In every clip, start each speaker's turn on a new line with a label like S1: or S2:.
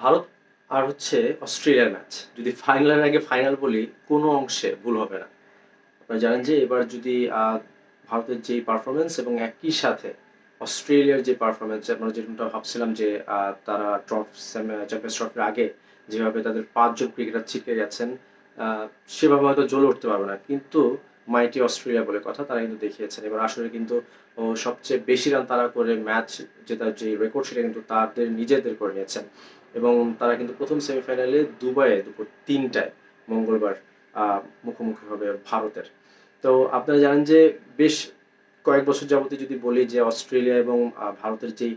S1: ভারত আর হচ্ছে অস্ট্রেলিয়ার ম্যাচ যদি ফাইনালের আগে ফাইনাল বলি, কোনো অংশে ভুল হবে না। আপনারা জানেন যে এবার যদি ভারতের যে পারফরমেন্স এবং একই সাথে অস্ট্রেলিয়ার যে পারফরমেন্স আমরা যেরকমটা ভাবছিলাম যে তারা ট্রফ চ্যাম্পিয়ন্স ট্রফির আগে যেভাবে তাদের পাঁচজন ক্রিকেটার ছিটকে গেছেন সেভাবে হয়তো জ্বলে উঠতে পারবে না। কিন্তু মাইটি অস্ট্রেলিয়া বলে কথা, তারা কিন্তু দেখিয়েছেন। এবার আসলে কিন্তু সবচেয়ে বেশি রান তারা করে ম্যাচ জেতার যে রেকর্ড সেটা কিন্তু তাদের নিজেদের করে নিয়েছেন। এবং তারা কিন্তু প্রথম সেমিফাইনালে দুবাইয়ে দুপুর তিনটায় মঙ্গলবার মুখোমুখি হবে ভারতের। তো আপনারা জানেন যে বেশ কয়েক বছর যাবতীয় যদি বলি যে অস্ট্রেলিয়া এবং ভারতের যেই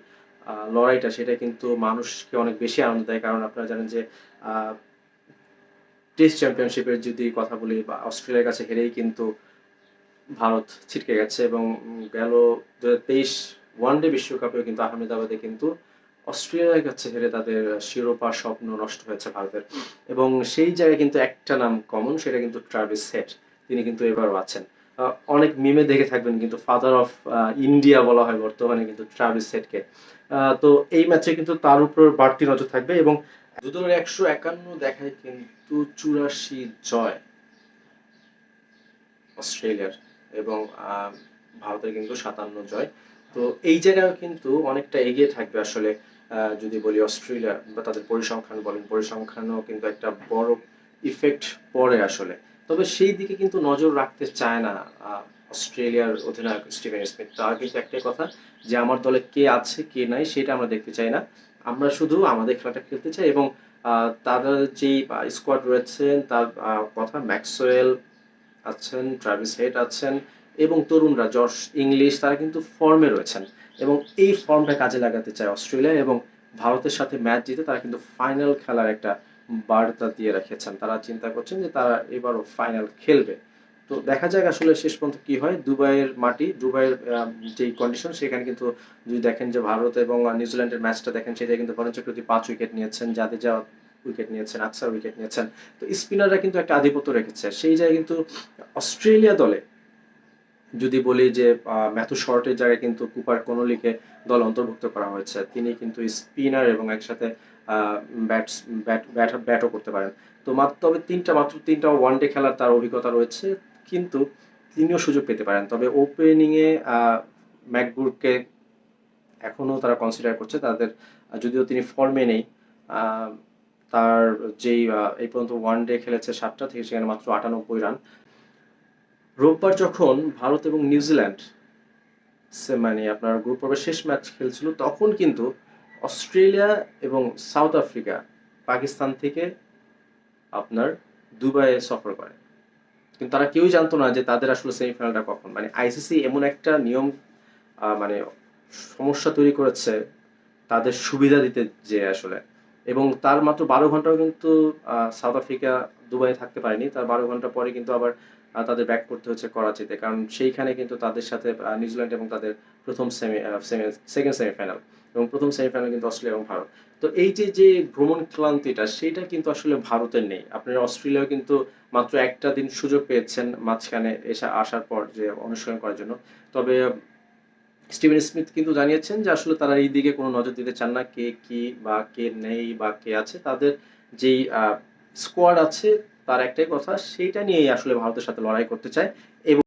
S1: লড়াইটা সেটা কিন্তু মানুষকে অনেক বেশি আনন্দ দেয়। কারণ আপনারা জানেন যে টেস্ট চ্যাম্পিয়নশিপের যদি কথা বলি বা অস্ট্রেলিয়ার কাছে হেরেই কিন্তু ভারত ছিটকে গেছে এবং গেল দু তেইশ ওয়ানডে বিশ্বকাপেও কিন্তু আহমেদাবাদে কিন্তু অস্ট্রেলিয়ার কাছে হেরে তাদের শিরোপা স্বপ্ন নষ্ট হয়েছে ভারতের। এবং সেই জায়গায় কিন্তু একটা নাম কমন সেটা কিন্তু ট্রাভিস হেড তিনি কিন্তু এবারও আছেন। অনেক মিমে দেখে থাকবেন কিন্তু ফাদার অফ ইন্ডিয়া বলা হয় বর্তমানে কিন্তু ট্রাভিস হেডকে তো এই ম্যাচে কিন্তু তার উপর বাড়তি নজর থাকবে এবং দুদলের একশো একান্ন দেখায় কিন্তু চুরাশি জয় অস্ট্রেলিয়ার এবং ভারতের কিন্তু সাতান্ন জয়। তো এই জায়গায় কিন্তু অনেকটা এগিয়ে থাকবে আসলে যদি বলি অস্ট্রেলিয়া বা তাদের পরিসংখ্যান বলেন, পরিসংখ্যানও কিন্তু একটা বড় ইফেক্ট পড়ে আসলে। তবে সেই দিকে কিন্তু নজর রাখতে চায় না অস্ট্রেলিয়ার অধিনায়ক স্টিভেন স্মিথ। তার কিন্তু একটাই কথা যে, আমার দলে কে আছে, কে নাই, সেটা আমরা দেখতে চাই না। আমরা শুধু আমাদের খেলাটা খেলতে চাই এবং তাদের যেই স্কোয়াড রয়েছেন, তার কথা ম্যাক্সওয়েল আছেন, ট্রাভিস হেড আছেন এবং তরুণরা জশ ইংলিশ, তারা কিন্তু ফর্মে রয়েছেন এবং এই ফর্মটা কাজে লাগাতে চায় অস্ট্রেলিয়া এবং ভারতের সাথে ম্যাচ জিতে তারা কিন্তু ফাইনাল খেলার একটা বার্তা দিয়ে রেখেছেন। তারা চিন্তা করছেন যে তারা এবারও ফাইনাল খেলবে। তো দেখা যাক আসলে শেষ পর্যন্ত কি হয়। দুবাইয়ের মাটি, দুবাইয়ের যেই কন্ডিশন সেখানে কিন্তু যদি দেখেন যে ভারত এবং নিউজিল্যান্ডের ম্যাচটা দেখেন সেটা কিন্তু বরঞ্চ প্রতি পাঁচ উইকেট নিয়েছেন। জাদেজা উইকেট নিয়েছেন আকসার উইকেট নিয়েছেন। তো স্পিনাররা কিন্তু একটা আধিপত্য রেখেছে। সেই জায়গায় কিন্তু অস্ট্রেলিয়া দলে যদি বলি যে ম্যাথু শর্টের জায়গায় কিন্তু কুপার কোনলিকে দল অন্তর্ভুক্ত করা হয়েছে, তিনি কিন্তু স্পিনার এবং একসাথে ব্যাটস ব্যাট ব্যাট ব্যাটও করতে পারেন। তো মাত্র তবে তিনটা মাত্র, তিনটা ওয়ান ডে খেলার তার অভিজ্ঞতা রয়েছে। কিন্তু তিনিও সুযোগ পেতে পারেন। তবে ওপেনিংয়ে ম্যাকবুরকে এখনও তারা কনসিডার করছে। তাদের যদিও তিনি ফর্মে নেই তার যেই এই পর্যন্ত ওয়ানডে খেলেছে সাতটা, থেকে সেখানে মাত্র আটানব্বই রান রোববার যখন ভারত এবং নিউজিল্যান্ড মানে আপনার গ্রুপ পর্বের শেষ ম্যাচ খেলছিল, তখন কিন্তু অস্ট্রেলিয়া এবং সাউথ আফ্রিকা পাকিস্তান থেকে আপনার দুবাইয়ে সফর করে। কিন্তু তারা কেউই জানতো না যে তাদের আসলে সেমিফাইনালটা কখন। মানে আইসিসি এমন একটা নিয়ম মানে সমস্যা তৈরি করেছে তাদের সুবিধা দিতে যে আসলে। এবং তার মাত্র বারো ঘন্টাও কিন্তু সাউথ আফ্রিকা দুবাইয়ে থাকতে পারেনি। তার বারো ঘণ্টা পরে কিন্তু আবার তাদের ব্যাক করতে হচ্ছে করাচিতে। কারণ সেইখানে কিন্তু তাদের সাথে নিউজিল্যান্ড এবং তাদের প্রথম সেমি সেমি সেকেন্ড সেমিফাইনাল এবং প্রথম সেমিফাইনাল কিন্তু অস্ট্রেলিয়া এবং ভারত। তো এই যে যে ভ্রমণ ক্লান্তিটা, সেটা কিন্তু আসলে ভারতের নেই। আপনারা অস্ট্রেলিয়াও কিন্তু মাত্র একটা দিন সুযোগ পেয়েছেন মাঝখানে এসে আসার পর যে অনুশীলন করার জন্য। তবে স্টিভেন স্মিথ কিন্তু জানিয়েছেন যে আসলে তারা এই দিকে কোনো নজর দিতে চান না, কে কি বা কে নেই বা কে আছে। তাদের যেই স্কোয়াড আছে তার একটাই কথা সেইটা নিয়েই আসলে ভারতের সাথে লড়াই করতে চায়।